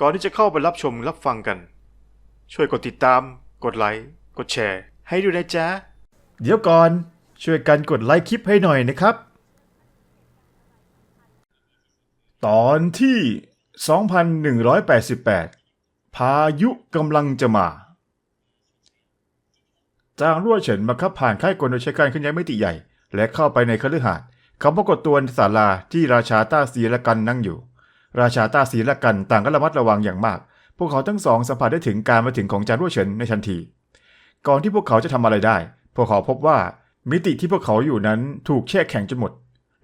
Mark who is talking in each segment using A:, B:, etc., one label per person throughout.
A: ก่อนที่จะเข้าไปรับชมรับฟังกัน ช่วยกดติดตาม กดไลค์ กดแชร์ ให้ด้วยนะจ๊ะ
B: เดี๋ยวก่อน ช่วยกันกดไลค์คลิปให้หน่อยนะครับ ตอนที่ 2188 พายุกำลังจะมาจางรั่วเฉินบังคับผ่านค่ายกลโดยใช้การเคลื่อนย้ายมิติใหญ่ และเข้าไปในคฤหาสน์เขาปรากฏตัวในศาลาที่ราชาต้าสีและกันนั่งอยู่ ราชาต้าสีและกันต่างก็ระมัดระวังอย่างมาก พวกเขาทั้งสองสัมผัสได้ถึงการมาถึงของจางรั่วเฉินในทันที ก่อนที่พวกเขาจะทำอะไรได้ พวกเขาพบว่ามิติที่พวกเขาอยู่นั้นถูกแช่แข็งจนหมด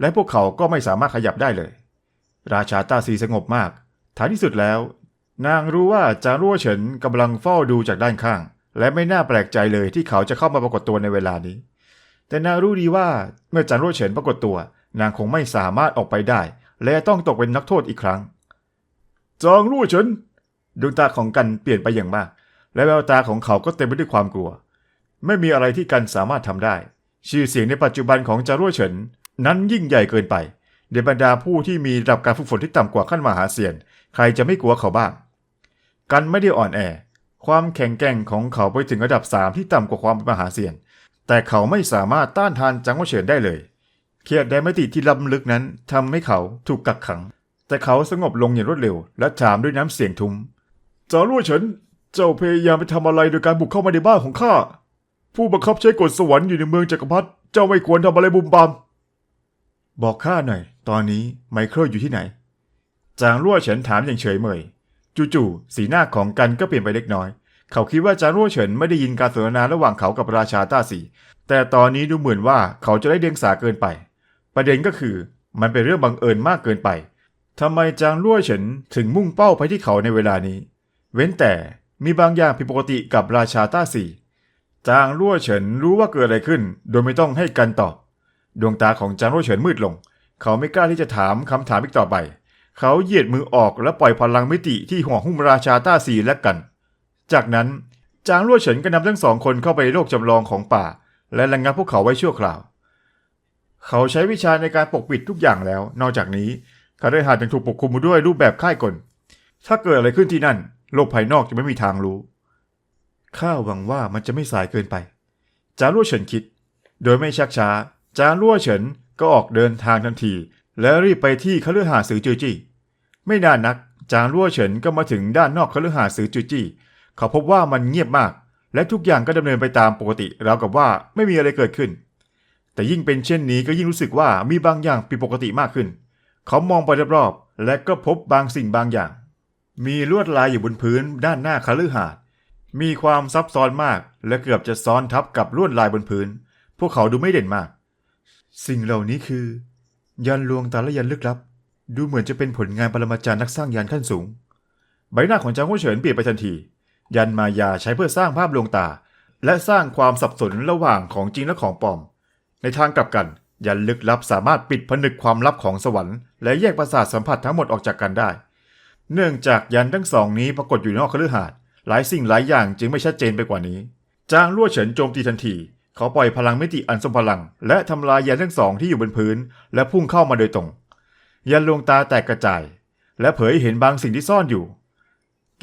B: และพวกเขาก็ไม่สามารถขยับได้เลย ราชาต้าซีสงบมาก ท้ายที่สุดแล้ว นางรู้ว่าจางรั่วเฉินกำลังเฝ้าดูจากด้านข้าง และไม่น่าแปลกใจเลยที่เขาจะเข้ามาปรากฏตัวในเวลานี้ แต่นางรู้ดีว่าเมื่อจางรั่วเฉินปรากฏตัว นางคงไม่สามารถออกไปได้ และต้องตกเป็นนักโทษอีกครั้งจางรั่เฉินดวงตาของกันเปลี่ยนไปอย่างมาก และแววตาของเขาก็เต็มไปด้วยความกลัว ไม่มีอะไรที่กันสามารถทำได้ ชื่อเสียงในปัจจุบันของจารั่วเฉิน นั้นยิ่งใหญ่เกินไปในบรรดาผู้ที่มีระดับการฝึกฝนที่ต่ำกว่าขั้นมหาเซียน ใครจะไม่กลัวเขาบ้าง กันไม่ได้อ่อนแอ ความแข็งแกร่งของเขาไปถึงระดับ 3 ที่ต่ำกว่าความเป็นมหาเซียน แต่เขาไม่สามารถต้านทานจังหวะเฉินได้เลย เขียดไดมติที่ล้ำลึกนั้นทำให้เขาถูกกักขัง แต่เขาสงบลงอย่างรวดเร็ว และถามด้วยน้ำเสียงทุ้มจารั่วเฉินเจ้าพยายามไปทำอะไรโดยการบุกเข้ามาในบ้านของข้า ผู้บังคับใช้กฎสวรรค์อยู่ในเมืองจักรพรรดิเจ้าไม่ควรทำอะไรบุมบาม บอกข้าหน่อย ตอนนี้ไมเคิลอยู่ที่ไหน จางรั่วเฉินถามอย่างเฉยเมยจู่ๆสีหน้าของกันก็เปลี่ยนไปเล็กน้อย เขาคิดว่าจางรั่วเฉินไม่ได้ยินการสนทนาระหว่างเขากับราชาต้าสีแต่ตอนนี้ดูเหมือนว่าเขาจะได้เดียงสาเกินไป ประเด็นก็คือมันเป็นเรื่องบังเอิญมากเกินไปทำไมจางรั่วเฉินถึงมุ่งเป้าไปที่เขาในเวลานี้ เว้นแต่มีบางอย่างผิดปกติกับราชาต้าสีจางรั่วเฉินรู้ว่าเกิดอะไรขึ้น โดยไม่ต้องให้กันตอบ ดวงตาของจางรั่วเฉินมืดลง เขาไม่กล้าที่จะถามคำถามอีกต่อไป เขาเหยียดมือออกและปล่อยพลังมิติที่ห่วงหุ้มราชาต้าสีและกัน จากนั้นจางรั่วเฉินก็นำทั้งสองคนเข้าไปโลกจำลองของป่า และระงับพวกเขาไว้ชั่วคราว เขาใช้วิชาในการปกปิดทุกอย่างแล้ว นอกจากนี้คาเรหาดยังถูกปกคลุมด้วยรูปแบบค่ายกล ถ้าเกิดอะไรขึ้นที่นั่น โลกภายนอกจะไม่มีทางรู้ ข้าหวังว่ามันจะไม่สายเกินไป จารั่วเฉินคิด โดยไม่ชักช้า จารั่วเฉินก็ออกเดินทางทันที และรีบไปที่คฤหาสือจือจี้ ไม่นานนัก จางรั่วเฉินก็มาถึงด้านนอกคฤหาสือจือจี้ เขาพบว่ามันเงียบมาก และทุกอย่างก็ดำเนินไปตามปกติราวกับว่าไม่มีอะไรเกิดขึ้น แต่ยิ่งเป็นเช่นนี้ก็ยิ่งรู้สึกว่ามีบางอย่างผิดปกติมากขึ้น เขามองไปรอบๆ และก็พบบางสิ่งบางอย่าง มีลวดลายอยู่บนพื้นด้านหน้าคฤหาสน์มีความซับซ้อนมาก และเกือบจะซ้อนทับกับลวดลายบนพื้น พวกเขาดูไม่เด่นมาก สิ่งเหล่านี้คือ ยันลวงตาและยันลึกลับ ดูเหมือนจะเป็นผลงานปรมาจารย์นักสร้างยันขั้นสูง ใบหน้าของจางหัวเฉินเปลี่ยนไปทันที ยันมายาใช้เพื่อสร้างภาพลวงตา และสร้างความสับสนระหว่างของจริงและของปลอม ในทางกลับกัน ยันลึกลับสามารถปิดผนึกความลับของสวรรค์และแยกประสาทสัมผัสทั้งหมดออกจากกันได้ เนื่องจากยันทั้งสองนี้ปรากฏอยู่นอกคฤหาสน์หลายสิ่งหลายอย่างจึงไม่ชัดเจนไปกว่านี้ จางรั่วเฉินโจมตีทันที เขาปล่อยพลังมิติอันทรงพลัง และทำลายยันทั้งสองที่อยู่บนพื้น และพุ่งเข้ามาโดยตรง ยันลวงตาแตกกระจาย และเผยเห็นบางสิ่งที่ซ่อนอยู่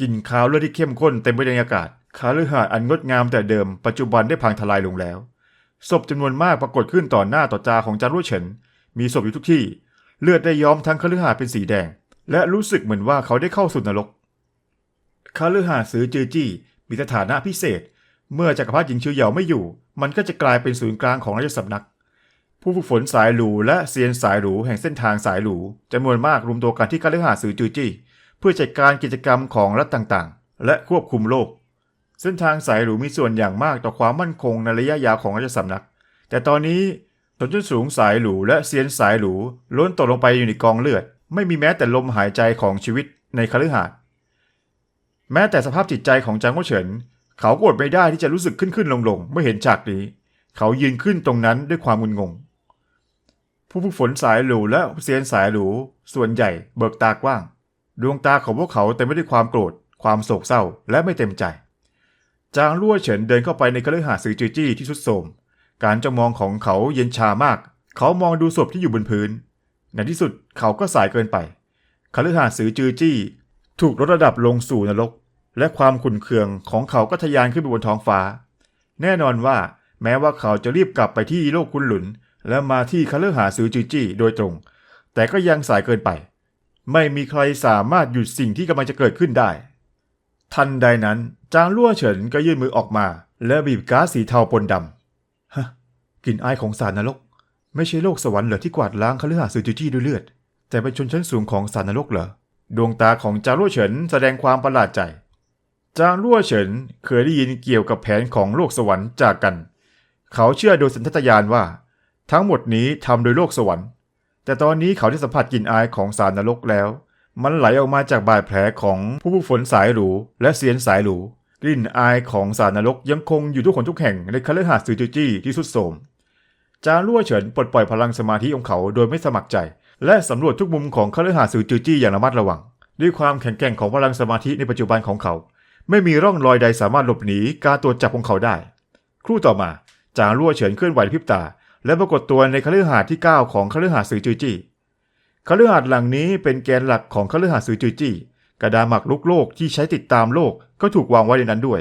B: กลิ่นคาวเลือดที่เข้มข้นเต็มไปในอากาศคาลือหาสน์อันงดงามแต่เดิมปัจจุบันได้พังทลายลงแล้ว ศพจำนวนมากปรากฏขึ้นต่อหน้าต่อตาของจารั่วเฉิน มีศพอยู่ทุกที่ เลือดได้ย้อมทั้งคฤหาสน์เป็นสีแดง และรู้สึกเหมือนว่าเขาได้เข้าสู่นรกคฤหาสน์ซือจือจี้มีสถานะพิเศษ เมื่อจักรพรรดิหญิงชื่อเหยาไม่อยู่ มันก็จะกลายเป็นศูนย์กลางของราชสำนัก ผู้ฝึกฝนสายหรูและเซียนสายหรูแห่งเส้นทางสายหรูจำนวนมากรวมตัวกันที่คฤหาสน์ซือจือจี้เพื่อจัดการกิจกรรมของรัฐต่างๆ และควบคุมโลก เส้นทางสายหรูมีส่วนอย่างมากต่อความมั่นคงในระยะยาวของราชสำนัก แต่ตอนนี้ชนชั้นสูงสายหรูและเซียนสายหรูล้นตกลงไปอยู่ในกองเลือด ไม่มีแม้แต่ลมหายใจของชีวิตในคฤหาสน์แม้แต่สภาพจิตใจของจางกัวเฉิน เขากอดไม่ได้ที่จะรู้สึกขึ้นขึ้นลงลงๆเมื่อเห็นฉากนี้ เขายืนขึ้นตรงนั้นด้วยความงุนงง ผู้ฝึกฝนสายหรูและเซียนสายหรูส่วนใหญ่เบิกตากว้าง ดวงตาของพวกเขาเต็มไปด้วยความโกรธ ความโศกเศร้าและไม่เต็มใจ จางลั่วเฉินเดินเข้าไปในคฤหาสน์ซือจือจี้ที่สุดโทรมการจ้องมองของเขาเย็นชามาก เขามองดูศพที่อยู่บนพื้น ในที่สุดเขาก็สายเกินไปคฤหาสน์ซือจือจี้ ถูกลดระดับลงสู่นรก และความขุ่นเคืองของเขาก็ทะยานขึ้นไปบนท้องฟ้า แน่นอนว่าแม้ว่าเขาจะรีบกลับไปที่โลกคุณหลุน และมาที่คาเลอร์ซือจือจี้โดยตรง แต่ก็ยังสายเกินไป ไม่มีใครสามารถหยุดสิ่งที่กำลังจะเกิดขึ้นได้ ทันใดนั้นจางลั่วเฉินก็ยื่นมือออกมา และบีบก๊าซสีเทาปนดำฮะกลิ่นอายของสารนรก ไม่ใช่โลกสวรรค์เหรอที่กวาดล้างคาเลอร์หาซื้อจือจี้ด้วยเลือด แต่เป็นชนชั้นสูงของสารนรกเหรอดวงตาของจางลั่วเฉินแสดงความประหลาดใจ จางลั่วเฉินเคยได้ยินเกี่ยวกับแผนของโลกสวรรค์จากกัน เขาเชื่อโดยสัญชาตญาณว่า ทั้งหมดนี้ทำโดยโลกสวรรค์ แต่ตอนนี้เขาได้สัมผัสกลิ่นอายของสารนรกแล้ว มันไหลออกมาจากบาดแผลของผู้ผู้ฝนสายหรู และเสียนสายหรูกลิ่นอายของสารนรกยังคงอยู่ทุกคนทุกแห่งในคฤหาสน์ซือจือจี้ที่สุดโทมจางลั่วเฉินปลดปล่อยพลังสมาธิของเขาโดยไม่สมัครใจ และสำรวจทุกมุมของคฤหาสน์ซือจือจี้อย่างระมัดระวัง ด้วยความแข็งแกร่งของพลังสมาธิในปัจจุบันของเขา ไม่มีร่องรอยใดสามารถหลบหนีการตรวจจับของเขาได้ ครู่ต่อมาจางลั่วเฉินเคลื่อนไหวในพริบตา และปรากฏตัวในคฤหาสน์ที่ 9 ของคฤหาสน์ซือจือจี้ คฤหาสน์หลังนี้เป็นแกนหลักของคฤหาสน์ซือจือจี้กระดาษหมากรุกโลกที่ใช้ติดตามโลกก็ถูกวางไว้ในนั้นด้วย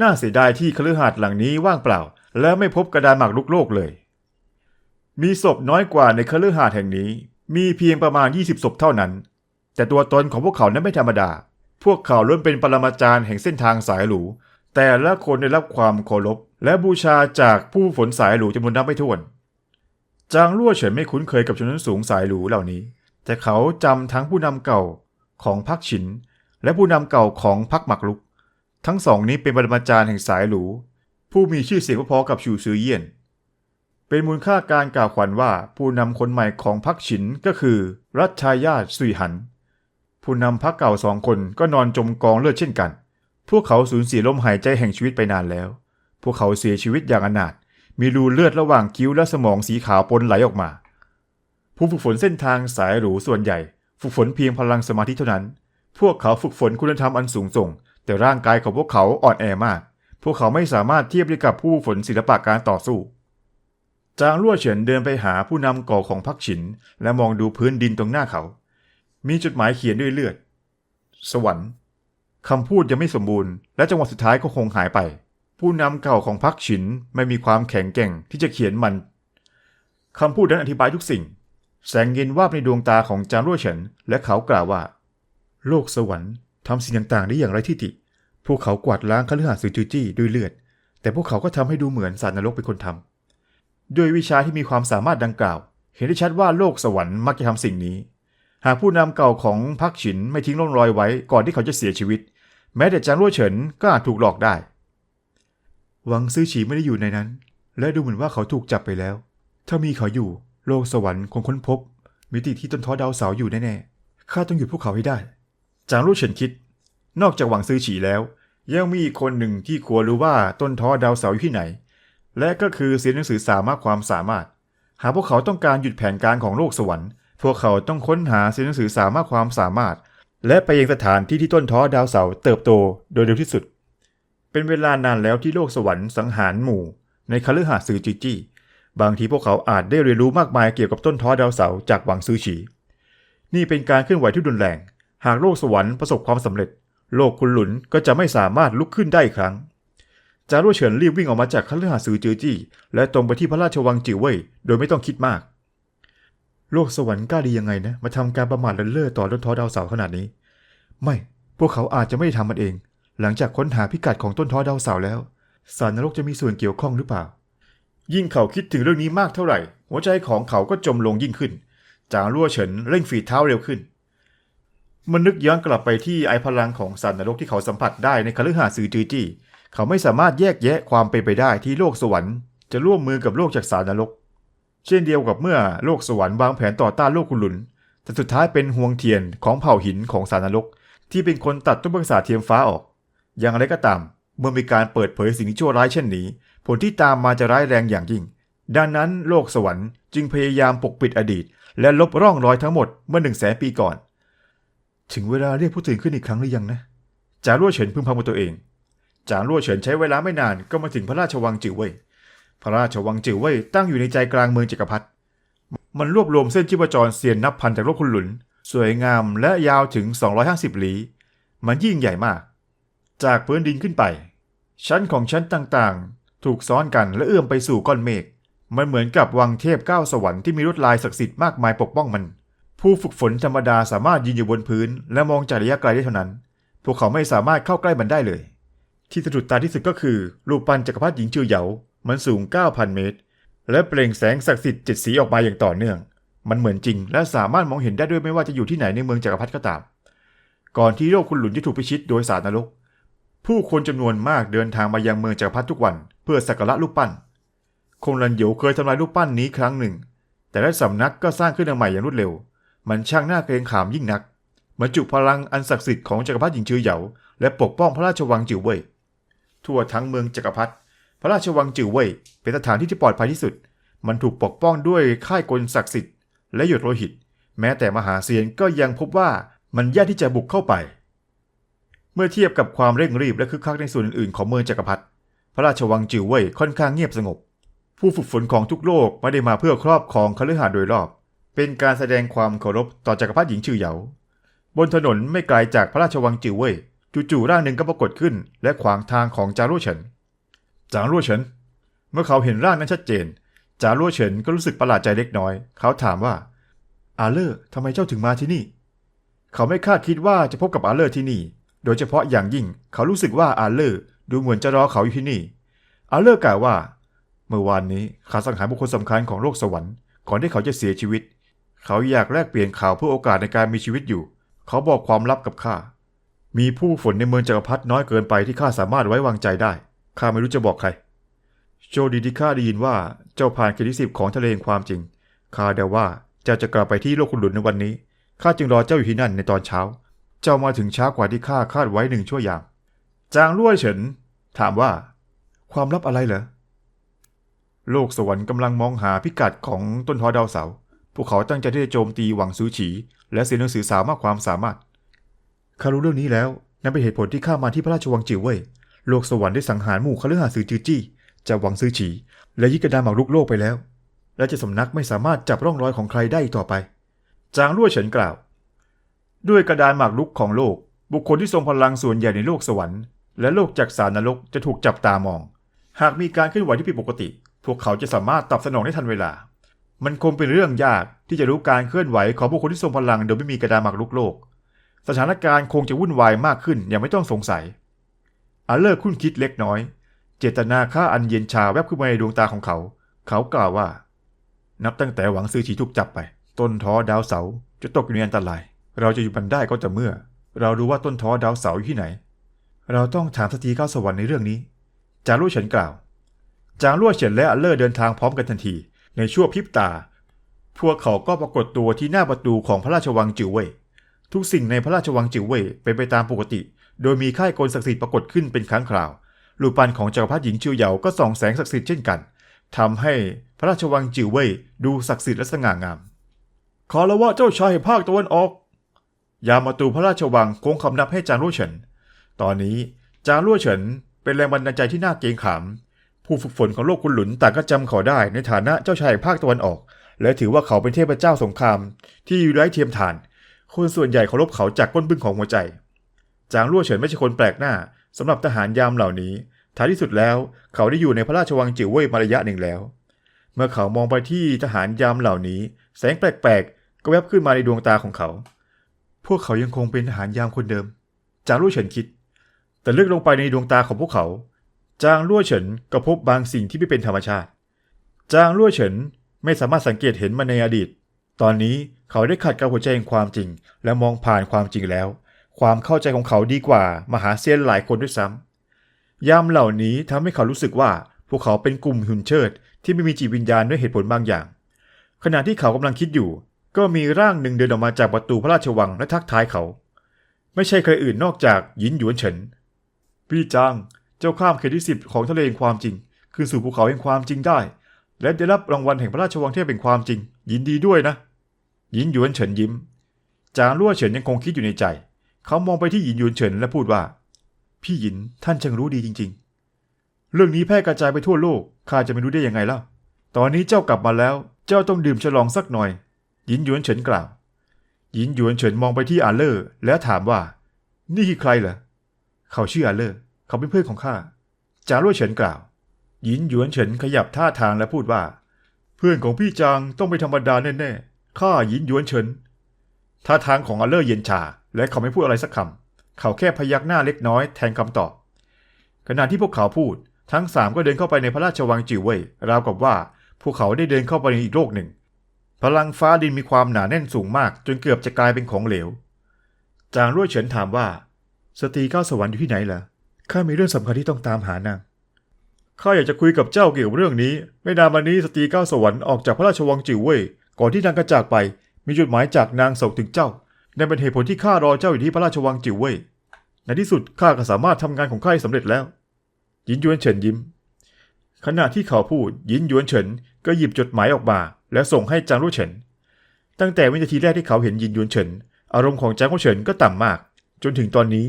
B: น่าเสียดายที่คฤหาสน์หลังนี้ว่างเปล่า และไม่พบกระดาษหมากรุกโลกเลย มีศพน้อยกว่าในคฤหาสน์แห่งนี้ มีเพียงประมาณ 20ศพเท่านั้น แต่ตัวตนของพวกเขานั้นไม่ธรรมดา พวกเขาล้วนเป็นปรมาจารย์แห่งเส้นทางสายหรู แต่ละคนได้รับความเคารพและบูชาจากผู้ฝนสายหรูจำนวนนับไม่ถ้วน จางลั่วเฉินไม่คุ้นเคยกับชนชั้นสูงสายหรูเหล่านี้ แต่เขาจำทั้งผู้นำเก่าของพรรคฉิน และผู้นำเก่าของพรรคหมักลุก ทั้งสองนี้เป็นปรมาจารย์แห่งสายหรูผู้มีชื่อเสียงพอๆกับชูซือเยี่ยน เป็นมูลค่าการกล่าวขวัญว่าผู้นำคนใหม่ของพรรคฉินก็คือ รัชชายาสุยหัน ผู้นำพรรคเก่าสองคนก็นอนจมกองเลือดเช่นกัน พวกเขาสูญเสียลมหายใจแห่งชีวิตไปนานแล้ว พวกเขาเสียชีวิตอย่างอนาถมีรูเลือดระหว่างคิ้วและสมองสีขาวปนไหลออกมา ผู้ฝึกฝนเส้นทางสายหรูส่วนใหญ่ ฝึกฝนเพียงพลังสมาธิเท่านั้น พวกเขาฝึกฝนคุณธรรมอันสูงส่ง แต่ร่างกายของพวกเขาอ่อนแอมาก พวกเขาไม่สามารถเทียบได้กับผู้ฝึกฝนศิลปะการต่อสู้ จางลั่วเฉินเดินไปหาผู้นำก่อของพรรคฉิน และมองดูพื้นดินตรงหน้าเขา มีจดหมายเขียนด้วยเลือด สวรรค์คำพูดยังไม่สมบูรณ์และจังหวะสุดท้ายก็คงหายไป ผู้นำเก่าของพรรคฉินไม่มีความแข็งแกร่งที่จะเขียนมันคำพูดนั้นอธิบายทุกสิ่ง แสงเย็นวาบในดวงตาของจางรั่วเฉินและเขากล่าวว่า โลกสวรรค์ทำสิ่งต่างๆได้อย่างไรที่ติ พวกเขากวาดล้างคฤหาสน์ซือจือจี้ด้วยเลือด แต่พวกเขาก็ทำให้ดูเหมือนสัตว์นรกเป็นคนทำด้วยวิชาที่มีความสามารถดังกล่าว เห็นได้ชัดว่าโลกสวรรค์มักจะทำสิ่งนี้ หากผู้นำเก่าของพรรคฉินไม่ทิ้งร่องรอยไว้ก่อนที่เขาจะเสียชีวิต แม้แต่จางรั่วเฉินก็อาจถูกหลอกได้หวังซื้อฉีไม่ได้อยู่ในนั้น และดูเหมือนว่าเขาถูกจับไปแล้ว ถ้ามีเขาอยู่ โลกสวรรค์คงค้นพบ มิติที่ต้นท้อดาวเสาอยู่แน่ๆ ข้าต้องหยุดพวกเขาให้ได้ จางรู้เฉินคิด นอกจากหวังซื้อฉีแล้ว ยังมีอีกคนหนึ่งที่ควรรู้ว่าต้นท้อดาวเสาอยู่ที่ไหน และก็คือเสียนหนังสือสามารถความสามารถ หากพวกเขาต้องการหยุดแผนการของโลกสวรรค์ พวกเขาต้องค้นหาเสียนหนังสือสามารถความสามารถ และไปยังสถานที่ที่ต้นท้อดาวเสาเติบโตโดยเร็วที่สุด เป็นเวลานานแล้วที่โลกสวรรค์สังหารหมู่ ในคฤหาสน์ซือจีจี้ บางทีพวกเขาอาจได้เรียนรู้มากมายเกี่ยวกับต้นท้อดาวเสาจากหวังซื้อฉี นี่เป็นการเคลื่อนไหวที่รุนแรง หากโลกสวรรค์ประสบความสำเร็จ โลกคุณหลุนก็จะไม่สามารถลุกขึ้นได้อีกครั้ง จารุเฉินรีบวิ่งออกมาจากคฤหาสน์ซือจือจี้ และตรงไปที่พระราชวังจิ๋วเว่ยโดยไม่ต้องคิดมาก โลกสวรรค์กล้าดียังไงนะ มาทำการประมาทเลินเล่อต่อต้นท้อดาวเสาขนาดนี้ ไม่ พวกเขาอาจจะไม่ได้ทำมันเอง หลังจากค้นหาพิกัดของต้นท้อดาวเสาแล้วสารนรกจะมีส่วนเกี่ยวข้องหรือเปล่า ยิ่งเขาคิดถึงเรื่องนี้มากเท่าไหร่ หัวใจของเขาก็จมลงยิ่งขึ้น จางรั่วเฉินเร่งฝีเท้าเร็วขึ้น มันนึกย้อนกลับไปที่ไอพลังของสารนรกที่เขาสัมผัสได้ในคฤหาสน์ซือจือจี้ เขาไม่สามารถแยกแยะความเป็นไปได้ที่โลกสวรรค์จะร่วมมือกับโลกจากสารนรก เช่นเดียวกับเมื่อโลกสวรรค์วางแผนต่อต้านโลกคุหลุน แต่สุดท้ายเป็นห่วงเทียนของเผ่าหินของสารนรก ที่เป็นคนตัดต้นพฤกษาเทียมฟ้าออก อย่างไรก็ตามเมื่อมีการเปิดเผยสิ่งที่ชั่วร้ายเช่นนี้ ผลที่ตามมาจะร้ายแรงอย่างยิ่ง ดังนั้นโลกสวรรค์จึงพยายามปกปิดอดีต และลบร่องรอยทั้งหมดเมื่อหนึ่งแสนปีก่อน ถึงเวลาเรียกผู้ตื่นขึ้นอีกครั้งหรือยังนะจางรั่วเฉินพึมพำกับตัวเอง จางรั่วเฉินใช้เวลาไม่นานก็มาถึงพระราชวังจิ๋วเว่ยพระราชวังจิ๋วเว่ยตั้งอยู่ในใจกลางเมืองจักรพรรดิมันรวบรวมเส้นชีพจรเซียนนับพันจากโลกคุณหลุน สวยงามและยาวถึง 250 ลี้ มันยิ่งใหญ่มาก จากพื้นดินขึ้นไป ชั้นของชั้นต่าง ถูกซ้อนกันและเอื้อมไปสู่ก้อนเมฆมันเหมือนกับวังเทพเก้าสวรรค์ที่มีลวดลายศักดิ์สิทธิ์มากมายปกป้องมัน ผู้ฝึกฝนธรรมดาสามารถยืนอยู่บนพื้น และมองจากระยะไกลได้เท่านั้น พวกเขาไม่สามารถเข้าใกล้มันได้เลย ที่สะดุดตาที่สุดก็คือรูปปั้นจักรพรรดิหญิงชื่อเหยา มันสูง 9,000 เมตร และเปล่งแสงศักดิ์สิทธิ์เจ็ดสีออกมาอย่างต่อเนื่อง มันเหมือนจริง และสามารถมองเห็นได้ด้วยไม่ว่าจะอยู่ที่ไหนในเมืองจักรพรรดิก็ตาม ก่อนที่โลกคุณหลุนจะถูกพิชิตโดยสารนรก ผู้คนจำนวนมากเดินทางมายังเมืองจักรพรรดิทุกวันเพื่อสักการะรูปปั้น คงรันเหยวเคยทำลายรูปปั้นนี้ครั้งหนึ่ง แต่ละสำนักก็สร้างขึ้นใหม่อย่างรวดเร็ว มันช่างน่าเกรงขามยิ่งนักบรรจุพลังอันศักดิ์สิทธิ์ของจักรพรรดิหญิงชื่อเหยาและปกป้องพระราชวังจิ๋วเว่ยทั่วทั้งเมืองจักรพรรดิพระราชวังจิ๋วเว่ยเป็นสถานที่ที่ปลอดภัยที่สุด มันถูกปกป้องด้วยค่ายกลศักดิ์สิทธิ์และหยดโลหิต แม้แต่มหาเซียนก็ยังพบว่ามันยากที่จะบุกเข้าไป มื่อเทียบกับความเร่งรีบและคึกคักในส่วนอื่นๆของเมืองจักรพรรดิพระราชวังจิ๋วเว่ยค่อนข้างเงียบสงบ ผู้ฝึกฝนของทุกโลกไม่ได้มาเพื่อครอบครองคฤหาสน์โดยรอบ เป็นการแสดงความเคารพต่อจักรพรรดิหญิงชื่อเหยาบนถนนไม่ไกลจากพระราชวังจิ๋วเว่ยจู่ๆร่างหนึ่งก็ปรากฏขึ้น และขวางทางของจารุเฉินจารั่เฉินเมื่อเขาเห็นร่างนั้นชัดเจนจารั่เฉินก็รู้สึกประหลาดใจเล็กน้อย เขาถามว่า อาเลอร์ทำไมเจ้าถึงมาที่นี่ เขาไม่คาดคิดว่าจะพบกับอาเลอร์ที่นี่ โดยเฉพาะอย่างยิ่งเขารู้สึกว่าอาเลอร์ดูเหมือนจะรอเขาอยู่ที่นี่ อาเลอร์กล่าวว่า เมื่อวานนี้ข้าสังหารบุคคลสำคัญของโลกสวรรค์ก่อนที่เขาจะเสียชีวิต เขาอยากแลกเปลี่ยนข่าวเพื่อโอกาสในการมีชีวิตอยู่ เขาบอกความลับกับข้า มีผู้ฝนในเมืองจักรพรรดิน้อยเกินไปที่ข้าสามารถไว้วางใจได้ ข้าไม่รู้จะบอกใคร โชคดีที่ข้าได้ยินว่าเจ้าผ่านเกณฑ์ที่สิบของทะเลแห่งความจริง ข้าเดาว่าเจ้าจะกลับไปที่โลกคุณหลุนในวันนี้ ข้าจึงรอเจ้าอยู่ที่นั่นในตอนเช้า เจ้ามาถึงช้ากว่าที่ข้าคาดไว้หนึ่งชั่วยาม จางลุ่ยเฉิน ถามว่า ความลับอะไรเหรอ โลกสวรรค์กำลังมองหาพิกัดของต้นทอดาวเสา พวกเขาตั้งใจที่จะโจมตีหวังซูฉี และเสียหนังสือสาวมากความสามารถข้ารู้เรื่องนี้แล้วนั่นเป็นเหตุผลที่ข้ามาที่พระราชวังจิ๋วเว่ย โลกสวรรค์ได้สังหารหมู่คฤหาสน์ซือจือจี้จากหวังซื้อฉี และยึดกระดาหมากรุกโลกไปแล้ว และจะสำนักไม่สามารถจับร่องรอยของใครได้อีกต่อไป จางรั่วเฉินกล่าว ด้วยกระดานหมากรุกของโลก บุคคลที่ทรงพลังส่วนใหญ่ในโลกสวรรค์และโลกจักสารนรกจะถูกจับตามอง หากมีการเคลื่อนไหวที่ผิดปกติ พวกเขาจะสามารถตอบสนองได้ทันเวลา มันคงเป็นเรื่องยากที่จะรู้การเคลื่อนไหวของบุคคลที่ทรงพลังโดยไม่มีกระดานหมากรุกโลก สถานการณ์คงจะวุ่นวายมากขึ้นอย่างไม่ต้องสงสัยอาเลอร์คุ้นคิดเล็กน้อย เจตนาฆ่าอันเย็นชาแวบขึ้นมาในดวงตาของเขา เขากล่าวว่า นับตั้งแต่หวังซื้อฉีถูกจับไป ต้นท้อดาวเสาจะตกอยู่ในอันตราย เราจะอยู่มันได้ก็จะเมื่อ เรารู้ว่าต้นท้อดาวเสาอยู่ที่ไหน เราต้องถามสตรีข้าวสวรรค์ในเรื่องนี้ จางลู่เฉินกล่าว จางลู่เฉินและอาเลอร์เดินทางพร้อมกันทันที ในชั่วพริบตา พวกเขาก็ปรากฏตัวที่หน้าประตูของพระราชวังจิ๋วเว่ย ทุกสิ่งในพระราชวังจิ๋วเว่ยเป็นไปตามปกติ โดยมีค่ายกลศักดิ์สิทธิ์ปรากฏขึ้นเป็นครั้งคราว รูปปั้นของจักรพรรดิหญิงชิวเหยาก็ส่องแสงศักดิ์สิทธิ์เช่นกันทำให้พระราชวังจิ๋วเว่ยดูศักดิ์สิทธิ์และสง่างามขอละว่าเจ้าชายภาคตะวันออก ยามประตูพระราชวังโค้งคำนับให้จางลู่เฉิน ตอนนี้จางลู่เฉินเป็นแรงบันดาลใจที่น่าเกรงขาม ผู้ฝึกฝนของโลกคุณหลุนต่างก็จำเขาได้ในฐานะเจ้าชายภาคตะวันออก และถือว่าเขาเป็นเทพเจ้าสงคราม ที่อยู่ไร้เทียมทาน คนส่วนใหญ่เคารพเขาจากก้นบึ้งของหัวใจ จางลู่เฉินไม่ใช่คนแปลกหน้าสำหรับทหารยามเหล่านี้ ท้ายที่สุดแล้ว เขาได้อยู่ในพระราชวังจิ๋วเว่ยมาระยะหนึ่งแล้ว เมื่อเขามองไปที่ทหารยามเหล่านี้ แสงแปลกๆก็แวบขึ้นมาในดวงตาของเขา พวกเขายังคงเป็นทหารยามคนเดิม จางลู่เฉินคิด แต่ลึกลงไปในดวงตาของพวกเขา จางลู่เฉินก็พบบางสิ่งที่ไม่เป็นธรรมชาติ จางลู่เฉินไม่สามารถสังเกตเห็นมันในอดีต ตอนนี้เขาได้ขัดกับหัวใจแห่งความจริง และมองผ่านความจริงแล้ว ความเข้าใจของเขาดีกว่ามหาเซียนหลายคนด้วยซ้ำยามเหล่านี้ทำให้เขารู้สึกว่าพวกเขาเป็นกลุ่มหุ่นเชิดที่ไม่มีจิตวิญญาณด้วยเหตุผลบางอย่าง ขณะที่เขากำลังคิดอยู่ ก็มีร่างหนึ่งเดินออกมาจากประตูพระราชวังและทักทายเขา ไม่ใช่ใครอื่นนอกจากหยินหยวนเฉิน พี่จางเจ้าข้ามเขตที่สิบของทะเลแห่งความจริง คือสู่ภูเขาแห่งความจริงได้ และได้รับรางวัลแห่งพระราชวังเทพแห่งความจริง ยินดีด้วยนะหยินหยวนเฉินยิ้ม จางลั่วเฉินยังคงคิดอยู่ในใจ เขามองไปที่หยินหยวนเฉินและพูดว่า พี่หยินท่านช่างรู้ดีจริง ๆ เรื่องนี้แพร่กระจายไปทั่วโลกข้าจะไม่รู้ได้ยังไงล่าตอนนี้เจ้ากลับมาแล้ว เจ้าต้องดื่มฉลองสักหน่อย ยินหยวนเฉินกล่าว ยินหยวนเฉินมองไปที่อาเลอร์ แล้วถามว่า นี่คือใครเหรอเขาชื่ออาเลอร์ เขาเป็นเพื่อนของข้าจารั่วเฉินกล่าว ยินหยวนเฉินขยับท่าทางและพูดว่า เพื่อนของพี่จางต้องไม่ธรรมดาแน่ๆข้ายินหยวนเฉินท่าทางของอาเลอร์เย็นชา และเขาไม่พูดอะไรสักคำเขาแค่พยักหน้าเล็กน้อยแทนคำตอบขณะที่พวกเขาพูด ทั้งสามก็เดินเข้าไปในพระราชวังจิ๋วเว่ยราวกับว่าพวกเขาได้เดินเข้าไปในอีกโลกหนึ่ง พลังฟ้าดินมีความหนาแน่นสูงมากจนเกือบจะกลายเป็นของเหลว จางรั่วเฉินถามว่า สตรีก้าวสวรรค์อยู่ที่ไหนล่ะข้ามีเรื่องสำคัญที่ต้องตามหานางข้าอยากจะคุยกับเจ้าเกี่ยวกับเรื่องนี้ ไม่นานมานี้สตรีก้าวสวรรค์ออกจากพระราชวังจิ๋วเว่ยก่อนที่นางกระจากไป มีจดหมายจากนางส่งถึงเจ้านั่นเป็นเหตุผลที่ข้ารอเจ้าอยู่ที่พระราชวังจิ๋วเว่ยในที่สุดข้าก็สามารถทำงานของข้าให้สำเร็จแล้ว ยินยวนเฉินยิ้ม ขณะที่เขาพูดยินยวนเฉินก็หยิบจดหมายออกมา แล้วส่งให้จางรู่เฉิน ตั้งแต่วินาทีแรกที่เขาเห็นยินยวนเฉิน อารมณ์ของจางรู่เฉินก็ต่ำมาก จนถึงตอนนี้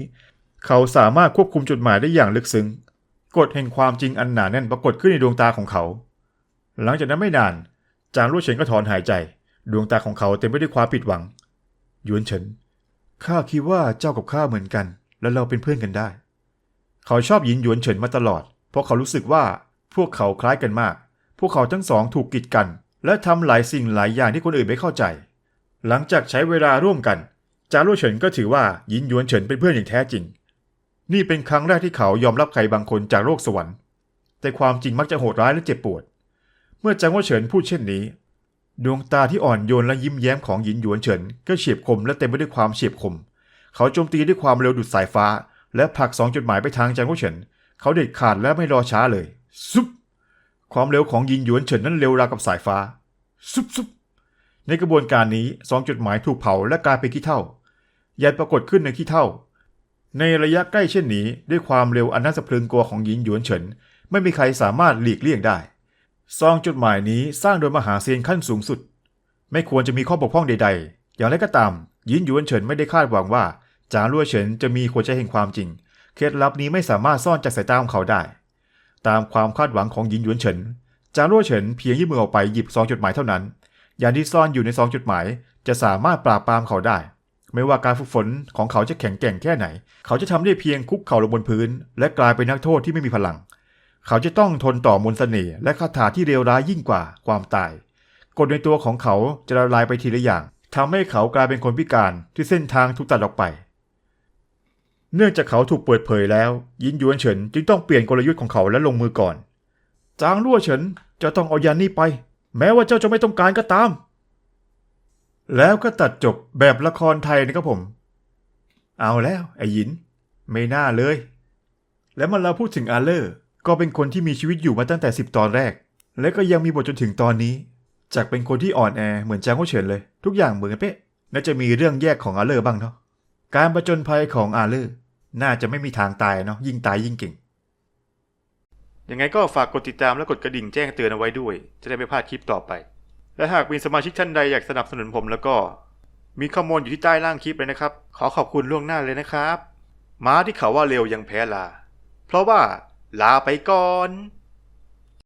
B: เขาสามารถควบคุมจดหมายได้อย่างลึกซึ้งกฎแห่งความจริงอันหนาแน่นปรากฏขึ้นในดวงตาของเขา หลังจากนั้นไม่นาน จางรู่เฉินก็ถอนหายใจ ดวงตาของเขาเต็มไปด้วยความผิดหวังยวนเฉินข้าคิดว่าเจ้ากับข้าเหมือนกัน และเราเป็นเพื่อนกันได้ เขาชอบยินยวนเฉินมาตลอด เพราะเขารู้สึกว่าพวกเขาคล้ายกันมาก พวกเขาทั้งสองถูกกีดกัน และทำหลายสิ่งหลายอย่างที่คนอื่นไม่เข้าใจ หลังจากใช้เวลาร่วมกัน จารุเฉินก็ถือว่ายินยวนเฉินเป็นเพื่อนอย่างแท้จริง นี่เป็นครั้งแรกที่เขายอมรับใครบางคนจากโลกสวรรค์ แต่ความจริงมักจะโหดร้ายและเจ็บปวด เมื่อจางว่าเฉินพูดเช่นนี้ ดวงตาที่อ่อนโยนและยิ้มแย้มของหยินหยวนเฉินก็เฉียบคมและเต็มไปด้วยความเฉียบคม เขาโจมตีด้วยความเร็วดุดสายฟ้า และผลักสองจดหมายไปทางจางว่าเฉิน เขาเด็ดขาดและไม่รอช้าเลยซุบ ความเร็วของยินหยวนเฉินนั้นเร็วราวกับสายฟ้า ซุบซุบในกระบวนการนี้สองจดหมายถูกเผาและกลายเป็นขี้เถ้ายันปรากฏขึ้นในขี้เถ้าในระยะใกล้เช่นนี้ด้วยความเร็วอันน่าสะพรึงกลัวของยินหยวนเฉิน ไม่มีใครสามารถหลีกเลี่ยงได้ซองจดหมายนี้สร้างโดยมหาเซียนขั้นสูงสุด ไม่ควรจะมีข้อบกพร่องใด ๆ อย่างไรก็ตาม ยินหยวนเฉินไม่ได้คาดหวังว่าจางลั่วเฉินจะมีหัวใจแห่งความจริง เคล็ดลับนี้ไม่สามารถซ่อนจากสายตาของเขาได้ ตามความคาดหวังของยินหยวนเฉิน จางลั่วเฉินเพียงยื่นมือออกไปหยิบซองจดหมายเท่านั้น ยานที่ซ่อนอยู่ในซองจดหมาย จะสามารถปราบปรามเขาได้ ไม่ว่าการฝึกฝนของเขาจะแข็งแกร่งแค่ไหน เขาจะทำได้เพียงคุกเข่าลงบนพื้น และกลายเป็นนักโทษที่ไม่มีพลัง เขาจะต้องทนต่อมนต์เสน่ห์และคาถาที่เลวร้ายยิ่งกว่าความตายกฎในตัวของเขาจะละลายไปทีละอย่างทำให้เขากลายเป็นคนพิการที่เส้นทางถูกตัดออกไป เนื่องจากเขาถูกเปิดเผยแล้ว ยินหยวนเฉินจึงต้องเปลี่ยนกลยุทธ์ของเขาและลงมือก่อน จางรั่วเฉินจะต้องเอายานนี้ไป แม้ว่าเจ้าจะไม่ต้องการก็ตาม แล้วก็ตัดจบแบบละครไทยนะครับผม เอาแล้วไอ้หยิน ไม่น่าเลย แล้วมันเราพูดถึงอาเลอร์ก็เป็นคนที่มีชีวิตอยู่มาตั้งแต่สิบตอนแรก และก็ยังมีบทจนถึงตอนนี้ จากเป็นคนที่อ่อนแอเหมือนจางโอเฉินเลย ทุกอย่างเหมือนกันเป๊ะน่าจะมีเรื่องแยกของอาเลอร์บ้างเนาะ การประจนภัยของอาเลอร์น่าจะไม่มีทางตายเนาะยิ่งตายยิ่งเก่ง
A: ยังไงก็ฝากกดติดตามและกดกระดิ่งแจ้งเตือนเอาไว้ด้วย จะได้ไม่พลาดคลิปต่อไป และหากมีสมาชิกท่านใดอยากสนับสนุนผมแล้วก็ มีข้อมูลอยู่ที่ใต้ล่างคลิปเลยนะครับ ขอขอบคุณล่วงหน้าเลยนะครับม้าที่เขาว่าเร็วยังแพ้ลา เพราะว่าลาไปก่อน